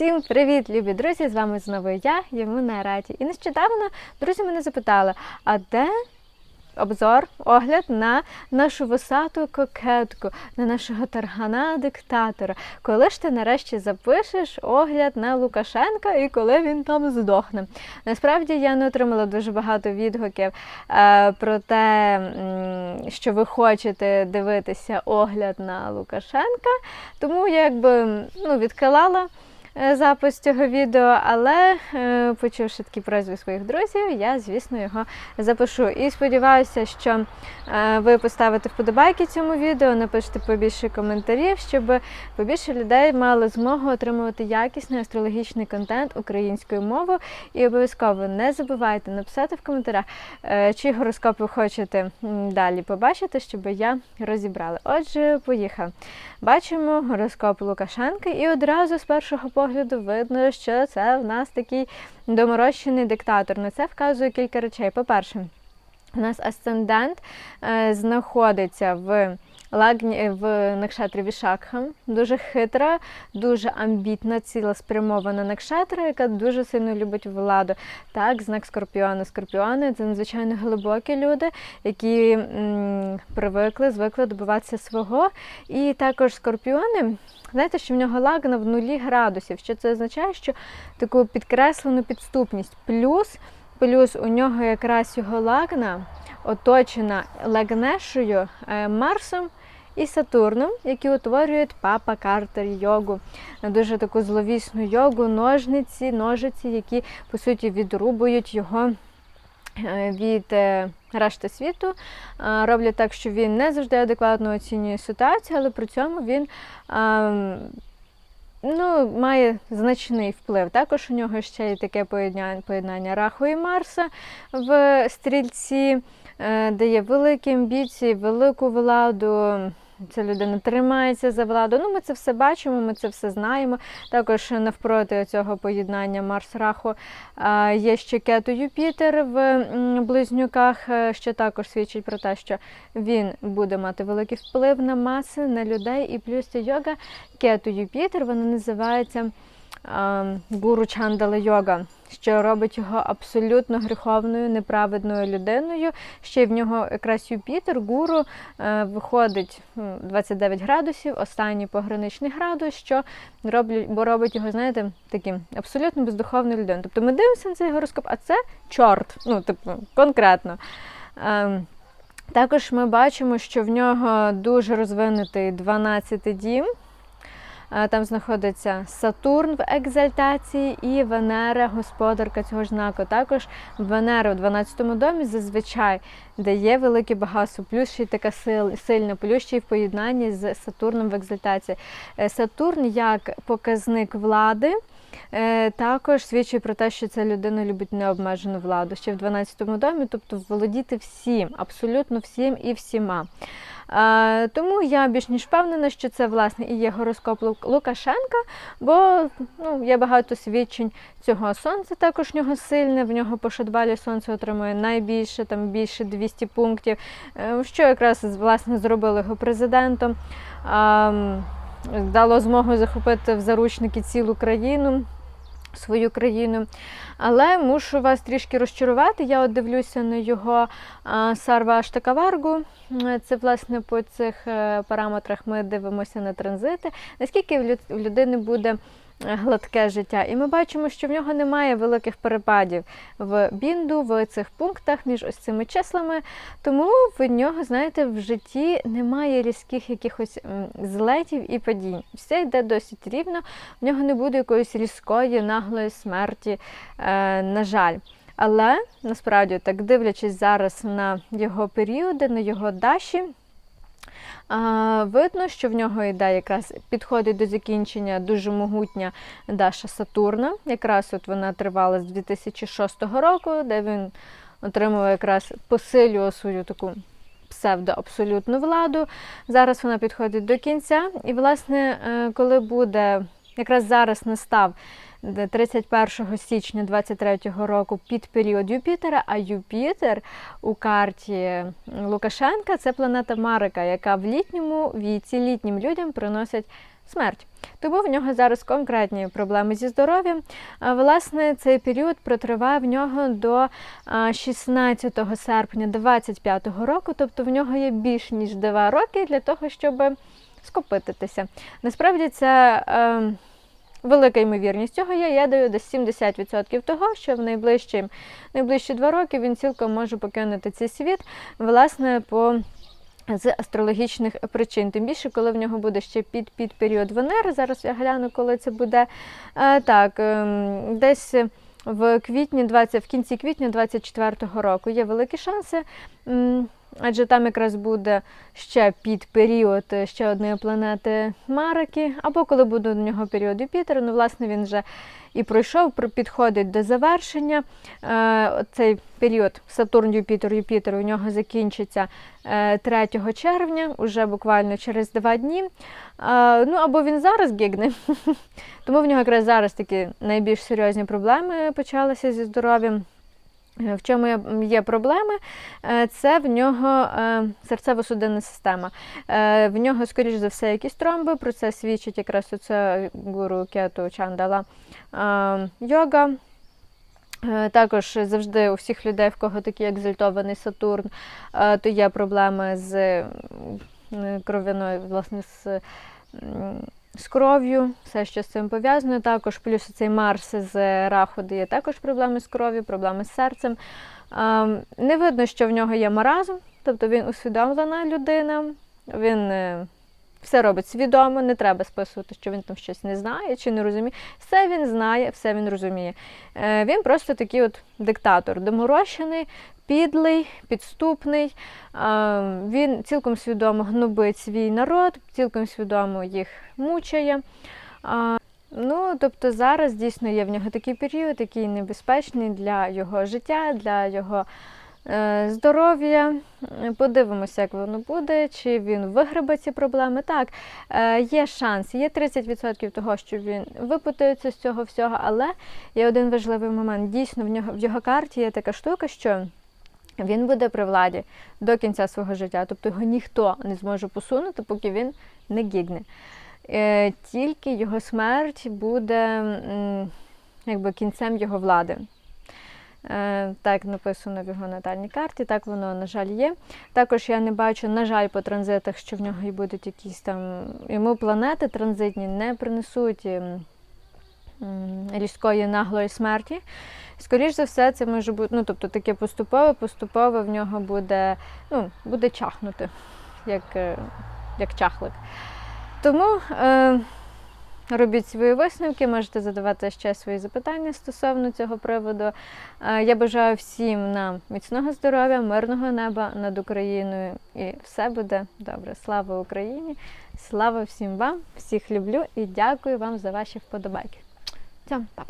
Всім привіт, любі друзі! З вами знову я, Ємина Раті. І нещодавно друзі мене запитали, а де обзор, огляд на нашу висату кокетку, на нашого таргана диктатора. Коли ж ти нарешті запишеш огляд на Лукашенка і коли він там здохне? Насправді я не отримала дуже багато відгуків е, про те, що ви хочете дивитися огляд на Лукашенка, тому я якби ну, відкладала е, запис цього відео, але е, почувши такі просьби своїх друзів, я, звісно, його запишу. І сподіваюся, що е, ви поставите вподобайки цьому відео, напишете побільше коментарів, щоб побільше людей мали змогу отримувати якісний астрологічний контент українською мовою. І обов'язково не забувайте написати в коментарях, е, чий гороскоп ви хочете далі побачити, щоб я розібрала. Отже, поїхав. Бачимо гороскоп Лукашенка, і одразу з першого погляду видно, що це в нас такий доморощений диктатор. На це вказує кілька речей. По-перше, у нас асцендент е, знаходиться в лагні в накшатрі Вішакха. Дуже хитра, дуже амбітна, цілеспрямована накшатра, яка дуже сильно любить владу. Так, знак скорпіону. Скорпіони це надзвичайно глибокі люди, які м, привикли, звикли добиватися свого. І також скорпіони. Знаєте, що в нього лагна в нулі градусів. Що це означає, що таку підкреслену підступність. Плюс Плюс у нього якраз його лагна оточена лагнешою е, Марсом і Сатурном, які утворюють папа Картер йогу. Дуже таку зловісну йогу, ножниці, ножиці, які по суті відрубують його е, від е, решти світу. Е, Роблять так, що він не завжди адекватно оцінює ситуацію, але при цьому він. ем, Ну, має значний вплив. Також у нього ще є таке поєднання, Раху і Марса в стрільці, дає великі амбіції, велику владу. Ця людина тримається за владу. Ну, ми це все бачимо, ми це все знаємо. Також навпроти цього поєднання Марс-Раху е, є ще кету Юпітер в близнюках, е, що також свідчить про те, що він буде мати великий вплив на маси, на людей. І плюс ця йога кету Юпітер, вона називається гуру Чандала йога, що робить його абсолютно гріховною, неправедною людиною. Ще й в нього якраз Юпітер, гуру, е, виходить 29 градусів, останній пограничний градус, що роблять, бо робить його, знаєте, таким абсолютно бездуховною людиною. Тобто ми дивимося на цей гороскоп, а це чорт, ну, типу, конкретно. Ем, також ми бачимо, що в нього дуже розвинутий 12-й дім. Там знаходиться Сатурн в екзальтації і Венера, господарка цього знаку. Також Венера в 12-му домі зазвичай дає велике багатство, плюс ще й така сил, сильна, плюс ще й в поєднанні з Сатурном в екзальтації. Е, Сатурн як показник влади. е, Також свідчить про те, що ця людина любить необмежену владу ще в 12-му домі, тобто володіти всім, абсолютно всім і всіма. Тому я більш ніж впевнена, що це власне і є гороскоп Лу- Лукашенка, бо ну, є багато свідчень цього сонця. Також в нього сильне. В нього по шадбалі сонце отримує найбільше, там більше 200 пунктів, е, що якраз власне зробило його президентом. Дало змогу захопити в заручники цілу країну. Свою країну, але мушу вас трішки розчарувати. Я от дивлюся на його Сарва Аштакаваргу. Це власне по цих е, параметрах ми дивимося на транзити. Наскільки в людини буде гладке життя, і ми бачимо, що в нього немає великих перепадів в бінду, в цих пунктах між ось цими числами. Тому в нього, знаєте, в житті немає різких якихось злетів і падінь. Все йде досить рівно. В нього не буде якоїсь різкої, наглої смерті, е, на жаль. Але насправді, так дивлячись зараз на його періоди, на його даші, видно, що в нього йде якраз підходить до закінчення дуже могутня Даша Сатурна. Якраз от вона тривала з 2006 року, де він отримав якраз посилював свою таку псевдоабсолютну владу. Зараз вона підходить до кінця. І, власне, е, коли буде якраз зараз настав 31 січня 23 року під період Юпітера, а Юпітер у карті Лукашенка це планета Марика, яка в літньому віці літнім людям приносить смерть. Тому в нього зараз конкретні проблеми зі здоров'ям. Власне, цей період протриває в нього до 16 серпня 25 року, тобто в нього є більш ніж 2 роки для того, щоб скопититися. Насправді це. е, Велика ймовірність цього є. Я даю десь 70% того, що в найближчі, найближчі два роки він цілком може покинути цей світ, власне, по з астрологічних причин. Тим більше, коли в нього буде ще під, під період Венери. Зараз я гляну, коли це буде. Е, так, ем, десь в квітні 20, в кінці квітня 24-го року є великі шанси. Адже там якраз буде ще під період ще одної планети Марики, або коли буде до нього період Юпітера. Ну, власне, він вже і пройшов, підходить до завершення. Е, цей період Сатурн, Юпітер, Юпітер у нього закінчиться е, 3 червня, уже буквально через два дні. Е, ну або він зараз гігне, тому в нього якраз зараз такі найбільш серйозні проблеми почалися зі здоров'ям. Е, В чому є- проблеми? Е, Це в нього е, серцево-судинна система. В нього, скоріш за все, якісь тромби. Про це свідчить якраз оце гуру Кету Чандала йога. Також завжди у всіх людей, в кого такий екзальтований Сатурн, то є проблеми з кров'яною, власне, з, з кров'ю, все, що з цим пов'язано. Також плюс цей Марс з Раху дає також проблеми з кров'ю, проблеми з серцем. Е, Не видно, що в нього є маразм, тобто він усвідомлена людина, він е, все робить свідомо, не треба списувати, що він там щось не знає чи не розуміє. Все він знає, все він розуміє. Е, Він просто такий от диктатор, доморощений, підлий, підступний. Е, Він цілком свідомо гнобить свій народ, цілком свідомо їх мучає. А, Ну, тобто зараз дійсно є в нього такий період, який небезпечний для його життя, для його е, здоров'я. Е, Подивимося, як воно буде, чи він вигребе ці проблеми. Так, е, є шанс, є 30% того, що він випутається з цього всього, але є один важливий момент. Дійсно, в нього в його карті є така штука, що він буде при владі до кінця свого життя. Тобто його ніхто не зможе посунути, поки він не гігне. Е, Тільки його смерть буде якби кінцем його влади. Е, Так написано в його натальній карті, так воно, на жаль, є. Також я не бачу, на жаль, по транзитах, що в нього і будуть якісь там. Йому планети транзитні не принесуть ем, різкої наглої смерті. Скоріше за все, це може бути, ну тобто таке поступове, поступове в нього буде, ну, буде чахнути, як, е, як чахлик. Тому е, робіть свої висновки, можете задавати ще свої запитання стосовно цього приводу. Е, я бажаю всім нам міцного здоров'я, мирного неба над Україною, і все буде добре. Слава Україні! Слава всім вам, всіх люблю і дякую вам за ваші вподобайки. Цьом, па-па!